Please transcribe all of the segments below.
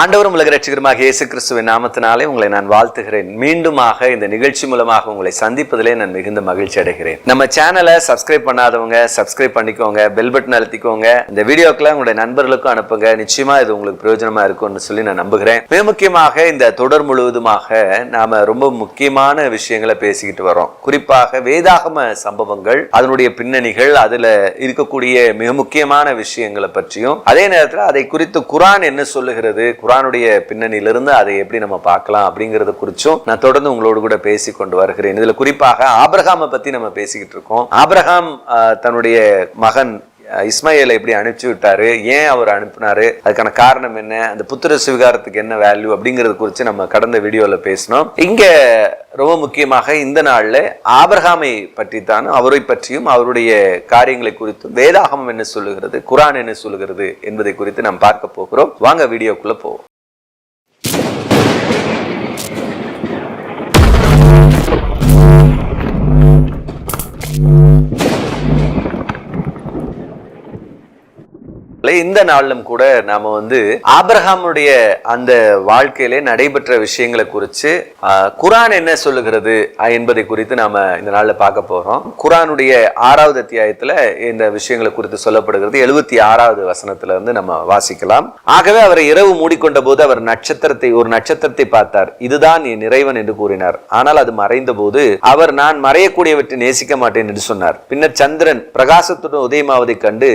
ஆண்டவரும் உலக ரட்சிகரமாக இயேசு கிறிஸ்துவின் நாமத்தினாலே உங்களை நான் வாழ்த்துகிறேன். மீண்டுமாக இந்த நிகழ்ச்சி மூலமாக உங்களை சந்திப்பதிலே நான் மிகுந்த மகிழ்ச்சி அடைகிறேன். நம்ம சேனலை சப்ஸ்கிரைப் பண்ணாதவங்க சப்ஸ்கிரைப் பண்ணிக்கோங்க பெல் பட்டன் அழுத்திக்கோங்க. இந்த வீடியோக்கெல்லாம் உங்களுடைய நண்பர்களுக்கும் அனுப்புங்க. நிச்சயமா இது உங்களுக்கு பிரயோஜனமா இருக்கும்னு சொல்லி நான் நம்புகிறேன். மிக முக்கியமாக இந்த தொடர் முழுவதுமாக நாம ரொம்ப முக்கியமான விஷயங்களை பேசிக்கிட்டு வரோம். குறிப்பாக வேதாகம சம்பவங்கள் அதனுடைய பின்னணிகள் அதுல இருக்கக்கூடிய மிக முக்கியமான விஷயங்களை பற்றியும் அதே நேரத்தில் அதை குறித்து குரான் என்ன சொல்லுகிறது குரானுடைய பின்னணியிலிருந்து அதை எப்படி நம்ம பார்க்கலாம் அப்படிங்கறத குறிச்சும் நான் தொடர்ந்து உங்களோடு கூட பேசி கொண்டு வருகிறேன். இதுல குறிப்பாக ஆபிரகாமை பத்தி நம்ம பேசிக்கிட்டு இருக்கோம். ஆபிரகாம் தன்னுடைய மகன் இஸ்மாயிலை எப்படி அனுப்பிச்சு விட்டாரு? ஏன் அவர் அனுப்பினாரு? அதுக்கான காரணம் என்ன? அந்த புத்திர சுவிகாரத்துக்கு என்ன வேல்யூ அப்படிங்கறது குறித்து நம்ம கடந்த வீடியோவில் பேசினோம். இங்கே ரொம்ப முக்கியமாக இந்த நாளில் ஆபிரகாமை பற்றி தான் அவரை பற்றியும் அவருடைய காரியங்களை குறித்தும் வேதாகமம் என்ன சொல்லுகிறது குரான் என்ன சொல்லுகிறது என்பதை குறித்து நாம் பார்க்க போகிறோம். வாங்க வீடியோக்குள்ள போவோம். இந்த நாளிலும் கூட நாம வந்து ஆபிரகாமுடைய அந்த வாழ்க்கையிலே நடைபெற்ற விஷயங்களை குறித்து குரான் என்ன சொல்லுகிறது என்பதை குறித்து நாம இந்த நாளில் பார்க்க போறோம். குரானுடைய ஆறாவது அத்தியாயத்துல இந்த விஷயங்களை குறித்து சொல்லப்படுகிறது. எழுபத்தி ஆறாவது வசனத்துல வந்து நம்ம வாசிக்கலாம். ஆகவே அவரை இரவு மூடிக்கொண்ட போது அவர் நட்சத்திரத்தை ஒரு நட்சத்திரத்தை பார்த்தார். இதுதான் என் இறைவன் என்று கூறினார். ஆனால் அது மறைந்த போது அவர் நான் மறையக்கூடியவற்றை நேசிக்க மாட்டேன் என்று சொன்னார். பின்னர் சந்திரன் பிரகாசத்துடன் உதயமாவதைக் கண்டு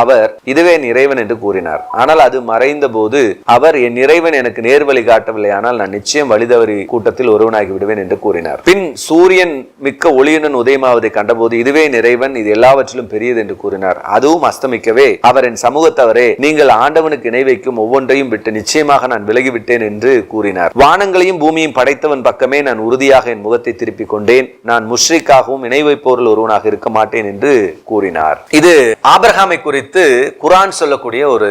அவர் இதுவே என் இறைவன் என்று கூறினார். ஆனால் அது மறைந்த போது அவர் என் இறைவன் எனக்கு நேர்வழி காட்டவில்லை ஆனால் நான் நிச்சயம் வழிதவறி கூட்டத்தில் ஒருவனாகி விடுவேன் என்று கூறினார். பின் சூரியன் மிக்க ஒளியுடன் உதயமாவதை கண்டபோது இதுவே இறைவன் இது எல்லாவற்றிலும் பெரியது என்று கூறினார். அதுவும் அஸ்தமிக்கவே அவர் என் சமூகத்தவரே நீங்கள் ஆண்டவனுக்கு இணை வைக்கும் ஒவ்வொன்றையும் விட்டு நிச்சயமாக நான் விலகிவிட்டேன் என்று கூறினார். வானங்களையும் பூமியும் படைத்தவன் பக்கமே நான் உறுதியாக என் முகத்தை திருப்பிக் கொண்டேன். நான் முஷ்ரிக்காகவும் இணை வைப்போரில் ஒருவனாக இருக்க மாட்டேன் என்று கூறினார். இது ஆபிரகாமை குறித்து குரான் சொல்லக்கூடிய ஒரு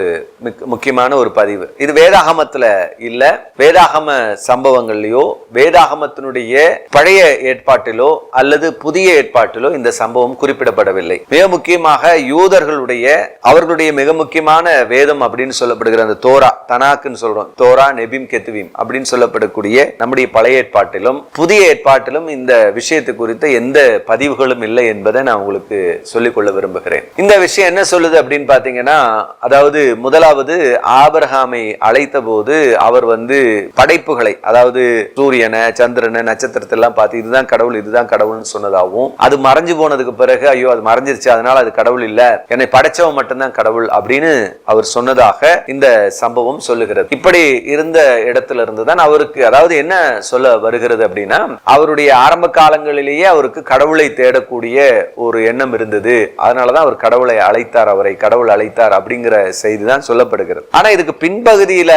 முக்கியமான ஒரு பதிவு. இது வேதாகமத்துல இல்ல. வேதாகம சம்பவங்கள்லயோ வேதாகமத்தினுடைய பழைய ஏற்பாட்டிலோ அல்லது புதிய ஏற்பாட்டிலோ இந்த சம்பவம் குறிப்பிடப்படவில்லை. மிக முக்கியமாக யூதர்களுடைய அவர்களுடைய மிக முக்கியமான வேதம் அப்படின்னு சொல்லப்படுகிற அந்த தோரா தனாக்குன்னு சொல்றோம். தோரா நெபிம் கெத்துவீம் அப்படின்னு சொல்லப்படக்கூடிய நம்முடைய பழைய ஏற்பாட்டிலும் புதிய ஏற்பாட்டிலும் இந்த விஷயத்தை குறித்த எந்த பதிவுகளும் இல்லை என்பதை நான் உங்களுக்கு சொல்லிக்கொள்ள விரும்புகிறேன். இந்த விஷயம் என்ன சொல்லுது அப்படின்னு பாத்தீங்கன்னா அதாவது முதலாவது ஆபரகாமை அழைத்த போது அவர் வந்து படைப்புகளை அதாவது சூரியனை சந்திரனை நட்சத்திரத்தை எல்லாம் பார்த்து இதுதான் கடவுள் இதுதான் கடவுள்னு சொன்னதாகவும் அது மறைஞ்சு போனதுக்கு பிறகு ஐயோ அது மறைஞ்சிருச்சு அதனால அது கடவுள் இல்ல என்னை படைச்சவன் மட்டும்தான் கடவுள் அப்படின்னு அவர் சொன்னதாக இந்த சம்பவம் சொல்லுகிறது. இப்படி இருந்த இடத்துல இருந்து தான் அவருக்கு அதாவது என்ன சொல்ல வருகிறது அப்படின்னா அவருடைய ஆரம்ப காலங்களிலேயே அவருக்கு கடவுளை தேடக்கூடிய ஒரு எண்ணம் இருந்தது. அதனாலதான் அவர் கடவுளை அழைத்தார் அவரை கடவுள் அழைத்தார் அப்படிங்கிற செய்தி தான் சொல்லப்படுகிறது. ஆனா இதுக்கு பின்பகுதியில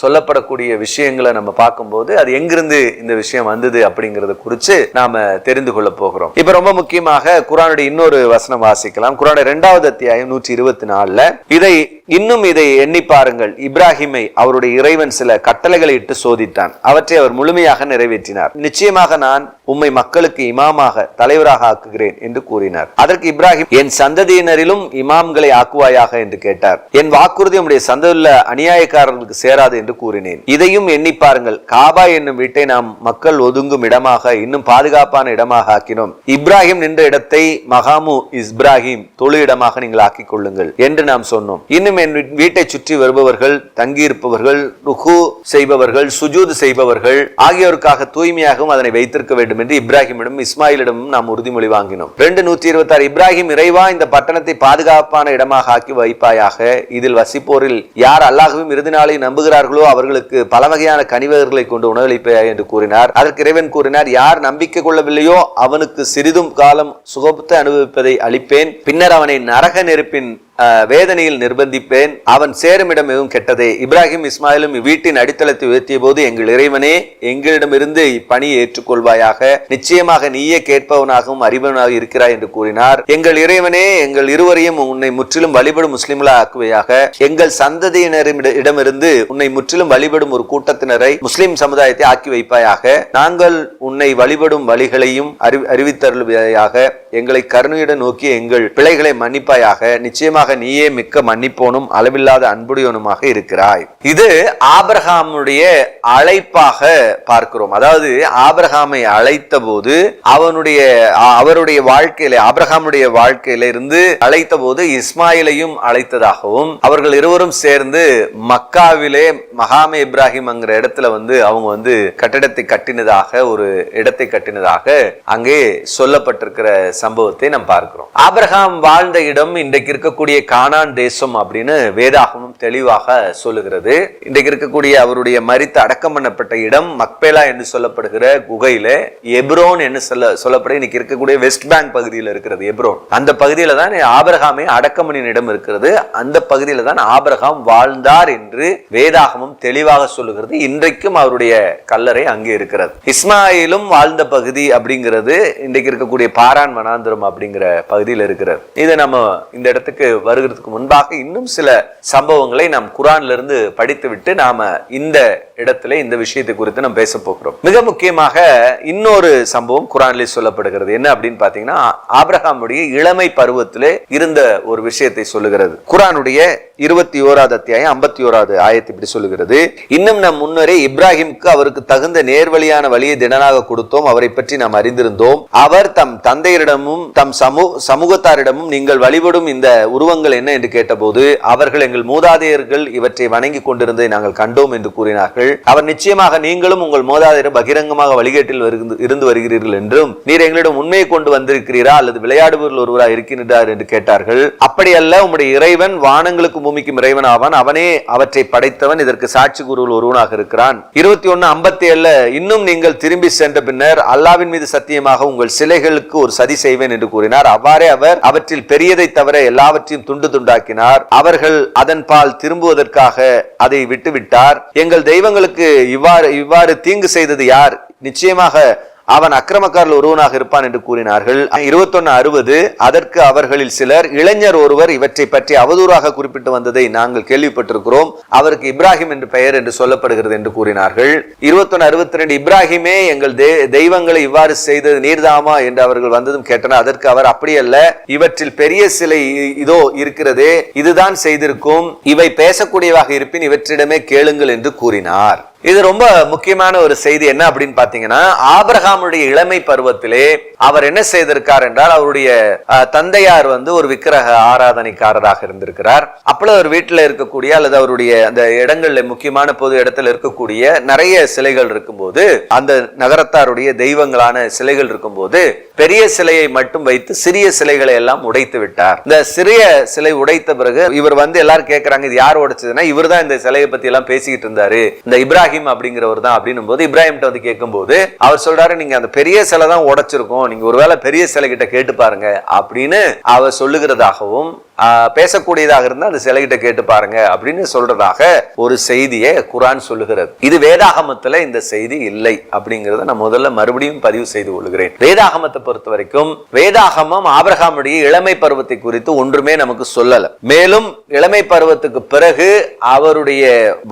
சொல்லப்படக்கூடிய விஷயங்களை நம்ம பார்க்கும்போது அது எங்கிருந்து இந்த விஷயம் வந்தது அப்படிங்கறத குறித்து நாம தெரிந்து கொள்ள போகிறோம். இப்ப ரொம்ப முக்கியமாக குரானுடைய இன்னொரு வசனம் வாசிக்கலாம். குரானுடைய இரண்டாவது அத்தியாயம் நூற்றி இருபத்தி நாலுல இதை இன்னும் இதை எண்ணி பாருங்கள். இப்ராஹிமை அவருடைய இறைவன் சில கட்டளைகளை இட்டு சோதித்தான். அவற்றை அவர் முழுமையாக நிறைவேற்றினார். நிச்சயமாக நான் உம்மை மக்களுக்கு இமாமாக தலைவராக ஆக்குகிறேன் என்று கூறினார். அதற்கு இப்ராஹிம் என் சந்ததியினரிலும் இமாம்களை ஆக்குவாயாக என்று கேட்டார். என் வாக்குறுதி உடைய சந்ததியுள்ள அநியாயக்காரர்களுக்கு சேராது என்று கூறினேன். இதையும் எண்ணி பாருங்கள். காபா என்னும் வீட்டை நாம் மக்கள் ஒதுங்கும் இடமாக இன்னும் பாதுகாப்பான இடமாக ஆக்கினோம். இப்ராஹிம் நின்ற இடத்தை மகாமு இஸ்ராஹிம் தொழு இடமாக நீங்கள் ஆக்கிக் கொள்ளுங்கள் என்று நாம் சொன்னோம். இன்னும் என் வீட்டை சுற்றி வருபவர்கள் தங்கியிருப்பவர்கள் ருகு செய்பவர்கள் சுஜூது செய்பவர்கள் ஆகியோருக்காக தூய்மையாகவும் அதனை வைத்திருக்க வேண்டும் என்று இப்ராஹிமிடம் இஸ்மாயிலிடமும் நாம் உறுதிமொழி வாங்கினோம். ரெண்டு நூத்தி இருபத்தி ஆறு இப்ராஹிம் இறைவா இந்த பட்டணத்தை பாதுகாப்பான இடமாக ஆக்கி வைப்பாய் வைப்பாயாக இதில் வசிப்போரில் யார் அல்லாஹ்வும் இறுதி நாளை நம்புகிறார்களோ அவர்களுக்கு பல வகையான கனிவர்களை கொண்டு உணவளிப்பாய் என்று கூறினார். அதற்கு இறைவன் கூறினார் யார் நம்பிக்கை கொள்ளவில்லையோ அவனுக்கு சிறிதும் காலம் சுகபத்தை அனுபவிப்பதை அளிப்பேன். பின்னர் அவனை நரக நெருப்பின் வேதனையில் நிர்பந்திப்பேன். அவன் சேருமிடம் எதுவும் கெட்டதே. இப்ராஹிம் இஸ்மாயிலும் வீட்டின் அடித்தளத்தை உயர்த்திய போது எங்கள் இறைவனே எங்களிடமிருந்து இப்பணியை ஏற்றுக்கொள்வாயாக. நிச்சயமாக நீயே கேட்பவனாகவும் அறிபவனாக இருக்கிறாய் என்று கூறினார். எங்கள் இறைவனே எங்கள் இருவரையும் உன்னை முற்றிலும் வழிபடும் முஸ்லிம்களா ஆக்குவையாக. எங்கள் சந்ததியினரிடமிருந்து உன்னை முற்றிலும் வழிபடும் ஒரு கூட்டத்தினரை முஸ்லிம் சமுதாயத்தை ஆக்கி வைப்பாயாக. நாங்கள் உன்னை வழிபடும் வழிகளையும் அறி எங்களை கருணையுடன் நோக்கி எங்கள் பிழைகளை மன்னிப்பாயாக நிச்சயமாக நீயே மிக்க மன்னிப்போனும் அளவில்லாத அன்புடையவனுமாக இருக்கிறாய். இது ஆபிரகாமுடைய அழைப்பாக பார்க்கிறோம். அதாவது ஆபிரகாமை அழைத்த போது அவனுடைய அவருடைய வாழ்க்கையில ஆபிரகாமுடைய வாழ்க்கையில இருந்து அழைத்த போது இஸ்மாயிலையும் அழைத்ததாகவும் அவர்கள் இருவரும் சேர்ந்து மக்காவிலே மகாமே இப்ராஹிம்ங்கிற இடத்துல வந்து அவங்க வந்து கட்டிடத்தை கட்டினதாக ஒரு இடத்தை கட்டினதாக அங்கே சொல்லப்பட்டிருக்கிற சம்பவத்தை நம்ம பார்க்கிறோம். ஆபிரகாம் வாழ்ந்த இடம் இன்றைக்கு இருக்கக்கூடிய கானான் தேசம் அப்படின்னு வேதாகமும் தெளிவாக சொல்லுகிறது. இன்றைக்கு இருக்கக்கூடிய அவருடைய மறித்து அடக்கம் பண்ணப்பட்ட இடம் மக்பேலா என்று சொல்லப்படுகிற குகையில எப்ரோன் என்று சொல்ல சொல்லப்பட இன்னைக்கு இருக்கக்கூடிய வெஸ்ட் பேங்க் பகுதியில் இருக்கிறது எப்ரோன். அந்த பகுதியில தான் ஆபிரகாமை அடக்கம் பண்ணின இடம் இருக்கிறது. அந்த பகுதியில தான் ஆபிரகாம் வாழ்ந்தார் என்று வேதாகமும் தெளிவாக சொல்லுகிறது. இன்றைக்கும் அவருடைய கல்லறை அங்கே இருக்கிறது. இஸ்மாயிலும் வாழ்ந்த பகுதி அப்படிங்கிறது இன்றைக்கு இருக்கக்கூடிய பாரான் வனாந்திரம் அப்படிங்கிற பகுதியில் இருக்கிறார். இதை நம்ம இந்த இடத்துக்கு வருகிறதுக்கு முன்பாக இன்னும் சில சம்பவங்களை நாம் குரான்ல இருந்து படித்து விட்டு நாம இந்த இடத்துல இந்த விஷயத்தை குறித்து நம்ம பேச போகிறோம். மிக முக்கியமாக இன்னொரு சம்பவம் குரான்லேயே சொல்லப்படுகிறது. என்ன அப்படின்னு பாத்தீங்கன்னா ஆப்ரஹாமுடைய இளமை பருவத்திலே இருந்த ஒரு விஷயத்தை சொல்லுகிறது. குரானுடைய இருபத்தி ஓராவது அத்தியாயம் ஐம்பத்தி ஓராவது ஆயத்தை இப்படி சொல்லுகிறது. இன்னும் நம் முன்னரே இப்ராஹிம்க்கு அவருக்கு தகுந்த நேர்வழியான வழியை திடனாக கொடுத்தோம். அவரை பற்றி நாம் அறிந்திருந்தோம். அவர் தம் தந்தையரிடம் தந்தையரிடமும் தம் சமூக சமூகத்தாரிடமும் நீங்கள் வழிபடும் இந்த உருவங்கள் என்ன என்று கேட்டபோது அவர்கள் எங்கள் மூதாதையர்கள் இவற்றை வணங்கி கொண்டிருந்ததை நாங்கள் கண்டோம் என்று கூறினார்கள். அவர் நிச்சயமாக நீங்களும் உங்கள் மூதாதையர் பகிரங்கமாக வழிகேட்டில் இருந்து வருகிறீர்கள் என்றும் நீர் எங்களிடம் உண்மையை கொண்டு வந்திருக்கிறீரா அல்லது விளையாடுபவர்கள் ஒருவராக இருக்கின்றார் என்று கேட்டார்கள். அப்படியல்ல உம்முடைய இறைவன் வானங்களுக்கும் பூமிக்கும் இறைவன் ஆவான் அவனே அவற்றை படைத்தவன் இதற்கு சாட்சி குருவில் ஒருவனாக இருக்கிறான். இருபத்தி ஒன்னு ஐம்பத்தி ஏழுல இன்னும் நீங்கள் திரும்பி சென்ற பின்னர் அல்லாவின் மீது சத்தியமாக உங்கள் சிலைகளுக்கு ஒரு சதி செய்வேன் என்று கூறினார். அவ்வாறே அவர் அவற்றில் பெரியதை தவிர எல்லாவற்றையும் துண்டு துண்டாக்கினார். அவர்கள் அதன் பால் திரும்புவதற்காக அதை விட்டுவிட்டார். எங்கள் தெய்வங்களுக்கு இவ்வாறு இவ்வாறு தீங்கு செய்தது யார்? நிச்சயமாக அவன் அக்கிரமக்காரில் ஒருவனாக இருப்பான் என்று கூறினார்கள். இருபத்தொன்னு அறுபது அதற்கு அவர்களில் சிலர் இளைஞர் ஒருவர் இவற்றை பற்றி அவதூறாக குறிப்பிட்டு வந்ததை நாங்கள் கேள்விப்பட்டிருக்கிறோம். அவருக்கு இப்ராஹிம் என்று பெயர் என்று சொல்லப்படுகிறது என்று கூறினார்கள். இருபத்தொன்னு அறுபத்தி ரெண்டு இப்ராஹிமே எங்கள் தெ- தெய்வங்களை இவ்வாறு செய்தது நீர்தாமா என்று அவர்கள் வந்ததும் கேட்டனர். அதற்கு அவர் அப்படியல்ல இவற்றில் பெரிய சிலை இதோ இருக்கிறதே இதுதான் செய்திருக்கும். இவை பேசக்கூடியவாக இருப்பின் இவற்றிடமே கேளுங்கள் என்று கூறினார். இது ரொம்ப முக்கியமான ஒரு செய்தி என்ன அப்படின்னு பாத்தீங்கன்னா ஆபிரகாமுடைய இளமை பருவத்திலே அவர் என்ன செய்திருக்கார் என்றால் அவருடைய தந்தையார் வந்து ஒரு விக்கிரக ஆராதனைக்காரராக இருந்திருக்கிறார். அப்பொழுது அவர் வீட்டில் இருக்கக்கூடிய அல்லது அவருடைய அந்த இடங்கள்ல முக்கியமான பொது இடத்துல இருக்கக்கூடிய நிறைய சிலைகள் இருக்கும்போது அந்த நகரத்தாருடைய தெய்வங்களான சிலைகள் இருக்கும்போது பெரிய சிலையை மட்டும் வைத்து சிறிய சிலைகளை எல்லாம் உடைத்து விட்டார். இந்த சிறிய சிலை உடைத்த பிறகு இவர் வந்து எல்லாரும் கேட்கிறாங்க இது யார் உடைச்சதுன்னா இவர் தான் இந்த சிலையை பத்தி எல்லாம் பேசிக்கிட்டு இருந்தாரு. இந்த இப்ராஹிம் அப்படிங்கிறவர் தான் அப்படின்னும் போது இப்ராஹிம்கிட்ட வந்து கேட்கும்போது அவர் சொல்றாரு நீங்க அந்த பெரிய சிலை தான் உடைச்சிருக்கோம். நீங்க ஒருவேளை பெரிய சிலை கிட்ட கேட்டு பாருங்க. அப்படின்னு அவர் சொல்லுகிறதாகவும் பேசக்கூடியதாக இருந்தால் அந்த சிலைகிட்ட கேட்டு பாருங்க அப்படின்னு சொல்றதாக ஒரு செய்தியை குரான் சொல்லுகிறது. இது வேதாகமத்துல இந்த செய்தி இல்லை அப்படிங்கறத நான் முதல்ல மறுபடியும் பதிவு செய்து கொள்கிறேன். வேதாகமத்தை பொறுத்த வரைக்கும் வேதாகமம் ஆபிரகாமுடைய இளமை பருவத்தை குறித்து ஒன்றுமே நமக்கு சொல்லல. மேலும் இளமை பருவத்துக்கு பிறகு அவருடைய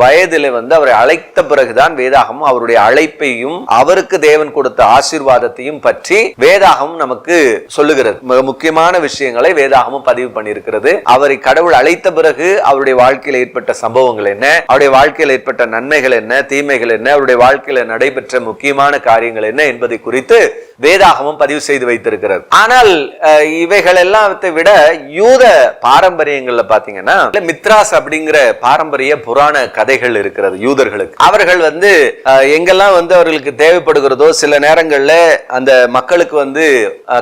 வயதில வந்து அவரை அழைத்த பிறகுதான் வேதாகமம் அவருடைய அழைப்பையும் அவருக்கு தேவன் கொடுத்த ஆசீர்வாதத்தையும் பற்றி வேதாகமம் நமக்கு சொல்லுகிறது. மிக முக்கியமான விஷயங்களை வேதாகமம் பதிவு பண்ணியிருக்கிறது. அவரை கடவுள் அழைத்த பிறகு அவருடைய வாழ்க்கையில் ஏற்பட்ட சம்பவங்கள் என்ன? அவருடைய வாழ்க்கையில் ஏற்பட்ட நன்மைகள் என்ன? தீமைகள் என்ன? அவருடைய வாழ்க்கையில நடைபெற்ற முக்கியமான காரியங்கள் என்ன என்பதை குறித்து வேதாகமும் பதிவு செய்து வைத்திருக்கிறது ஆனால் இவைகள் எல்லாத்தை விட யூத பாரம்பரியங்கள்ல பாத்தீங்கன்னா மித்ராஸ் அப்படிங்கிற பாரம்பரிய புராண கதைகள் இருக்கிறது யூதர்களுக்கு. அவர்கள் வந்து எங்கெல்லாம் வந்து அவர்களுக்கு தேவைப்படுகிறதோ சில நேரங்கள்ல அந்த மக்களுக்கு வந்து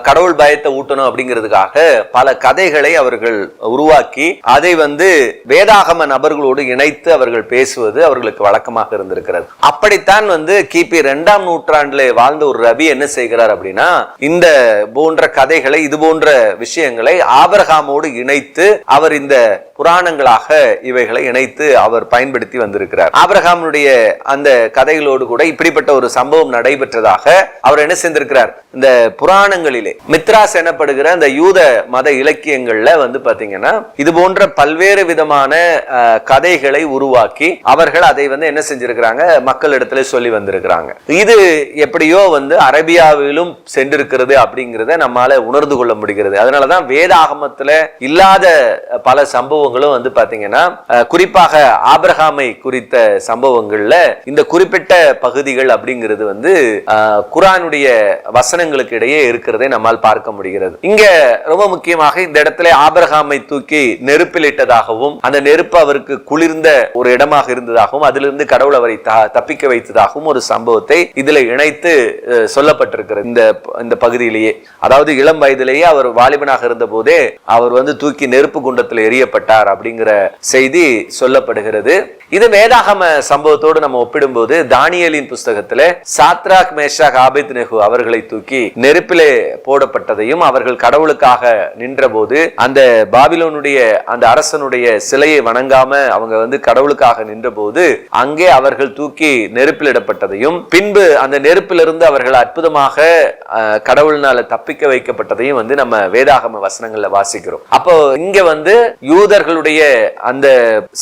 கடவுள் பயத்தை ஊட்டணும் அப்படிங்கிறதுக்காக பல கதைகளை அவர்கள் உருவாக்கி அதை வந்து வேதாகம நபர்களோடு இணைத்து அவர்கள் பேசுவது அவர்களுக்கு வழக்கமாக இருந்திருக்கிறது. அப்படித்தான் வந்து கிபி இரண்டாம் நூற்றாண்டுல வாழ்ந்த ஒரு ரவி என்ன செய்கிறார் அப்படின்னா இந்த போன்ற கதைகளை இது போன்ற விஷயங்களை ஆபரகாமோடு இணைத்து அவர் இந்த புராணங்களாக இவைகளை இணைத்து அவர் பயன்படுத்தி வந்திருக்கிறார். ஆபிரகாமுடைய அந்த கதைகளோடு கூட இப்படிப்பட்ட ஒரு சம்பவம் நடைபெற்றதாக அவர் என்ன செய்திருக்கிறார் இந்த புராணங்களிலே மித்ராஸ் எனப்படுகிற அந்த யூத மத இலக்கியங்கள்ல வந்து பாத்தீங்கன்னா இது போன்ற பல்வேறு விதமான கதைகளை உருவாக்கி அவர்கள் அதை வந்து என்ன செஞ்சிருக்கிறாங்க மக்கள் இடத்துல சொல்லி வந்திருக்கிறாங்க. இது எப்படியோ வந்து அரேபியாவில் சென்றிருக்கிறது அப்படிங்கிறத நம்மால உணர்ந்து கொள்ள முடிகிறது. அதனாலதான் வேதாகமத்துல இல்லாத பல சம்பவங்களும் வந்து பாத்தீங்கன்னா குறிப்பாக ஆபிரகாமை குறித்த சம்பவங்கள்ல இந்த குறிப்பிட்ட பகுதிகள் அப்படிங்கிறது வந்து குரானுடைய வசனங்களுக்கு இடையே இருக்கிறதை நம்மால் பார்க்க முடிகிறது. இங்க ரொம்ப முக்கியமாக இந்த இடத்துல ஆபிரகாம் தூக்கி நெருப்பில் இட்டதாகவும் அந்த நெருப்பு அவருக்கு குளிர்ந்த ஒரு இடமாக இருந்ததாகவும் அதிலிருந்து கடவுள் அவரை தப்பிக்க வைத்ததாகவும் ஒரு சம்பவத்தை இதுல இணைத்து சொல்லப்பட்டிருக்கிறது. இந்த இந்த பகுதியிலேயே. அதாவது இளம் வயதிலேயே அவர் வாலிபனாக இருந்த போதே அவர் வந்து தூக்கி நெருப்பு குண்டத்தில் எரியப்பட்டார் அப்படிங்கிற செய்தி சொல்லப்படுகிறது. இது வேதாகம சம்பவத்தோடு நம்ம ஒப்பிடும்போது தானியலின் புஸ்தகத்துல சாத்ராக் மேஷாக் ஆபித் நெகு அவர்களை தூக்கி நெருப்பிலே போடப்பட்டதையும் அவர்கள் கடவுளுக்காக நின்றபோது அந்த பாபிலோனுடைய அந்த அரசனுடைய சிலையை வணங்காம அவங்க வந்து கடவுளுக்காக நின்றபோது அங்கே அவர்கள் தூக்கி நெருப்பிலிடப்பட்டதையும் பின்பு அந்த நெருப்பிலிருந்து அவர்கள் அற்புதமாக கடவுள்னால தப்பிக்க வைக்கப்பட்டதையும் வந்து நம்ம வேதாகம வசனங்கள்ல வாசிக்கிறோம். அப்போ இங்க வந்து யூதர்களுடைய அந்த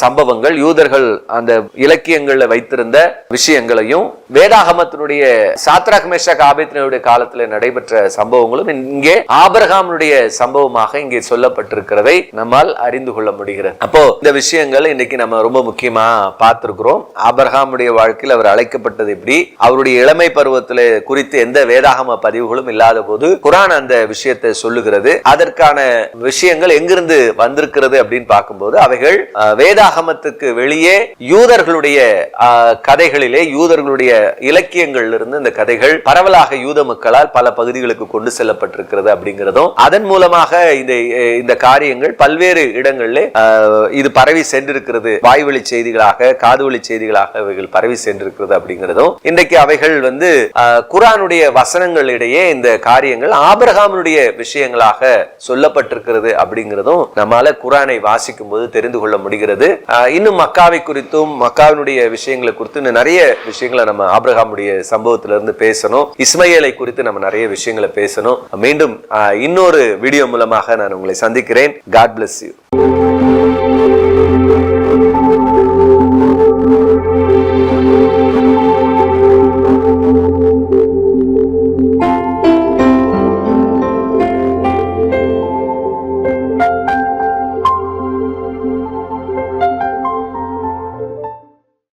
சம்பவங்கள் யூதர்கள் அந்த இலக்கியங்கள்ல வைத்திருந்த விஷயங்களையும் வேதாகமத்தினுடைய சாத்ராக் மேஷாக் ஆபேத்னுடைய காலத்தில் நடைபெற்ற சம்பவங்களும் இங்கே ஆபரகாமனுடைய சம்பவமாக இங்கே சொல்லப்பட்டிருக்கு. இருக்கிறதை நம்மால் அறிந்து கொள்ள முடிகிறது. அப்போ இந்த விஷயங்கள் இன்னைக்கு நம்ம ரொம்ப முக்கியமா பார்த்திருக்கிறோம். ஆபிரகாமுடைய வாழ்க்கையில் அவர் அழைக்கப்பட்டது எப்படி அவருடைய இளமை பருவத்தில் குறித்து எந்த வேதாகம பதிவுகளும் இல்லாத போது குரான் அந்த விஷயத்தை சொல்லுகிறது. அதற்கான விஷயங்கள் எங்கிருந்து வந்திருக்கிறது அப்படின்னு பார்க்கும்போது அவைகள் வேதாகமத்துக்கு வெளியே யூதர்களுடைய கதைகளிலே யூதர்களுடைய இலக்கியங்கள்ல இருந்து இந்த கதைகள் பரவலாக யூத மக்களால் பல பகுதிகளுக்கு கொண்டு செல்லப்பட்டிருக்கிறது அப்படிங்கிறதும் அதன் மூலமாக இந்த இந்த காரியம் காரியங்கள் பல்வேறு இடங்களில் இது பரவி சென்றிருக்கிறது. வாய்வழி செய்திகளாக காதுவழி செய்திகளாக அவைகள் பரவி சென்றிருக்கிறது அப்படிங்கிறதும் இன்றைக்கு அவைகள் வந்து குரானுடைய வசனங்களிடையே இந்த காரியங்கள் ஆபிரகாமுடைய விஷயங்களாக சொல்லப்பட்டிருக்கிறது அப்படிங்கிறதும் நம்மால குரானை வாசிக்கும் போது தெரிந்து கொள்ள முடிகிறது. இன்னும் மக்காவை குறித்தும் மக்காவினுடைய விஷயங்களை குறித்து நிறைய விஷயங்களை நம்ம ஆபிரகாமுடைய சம்பவத்திலிருந்து பேசணும். இஸ்மையலை குறித்து நம்ம நிறைய விஷயங்களை பேசணும். மீண்டும் இன்னொரு வீடியோ மூலமாக நான் உங்களை சந்திக்கிறேன். God bless you.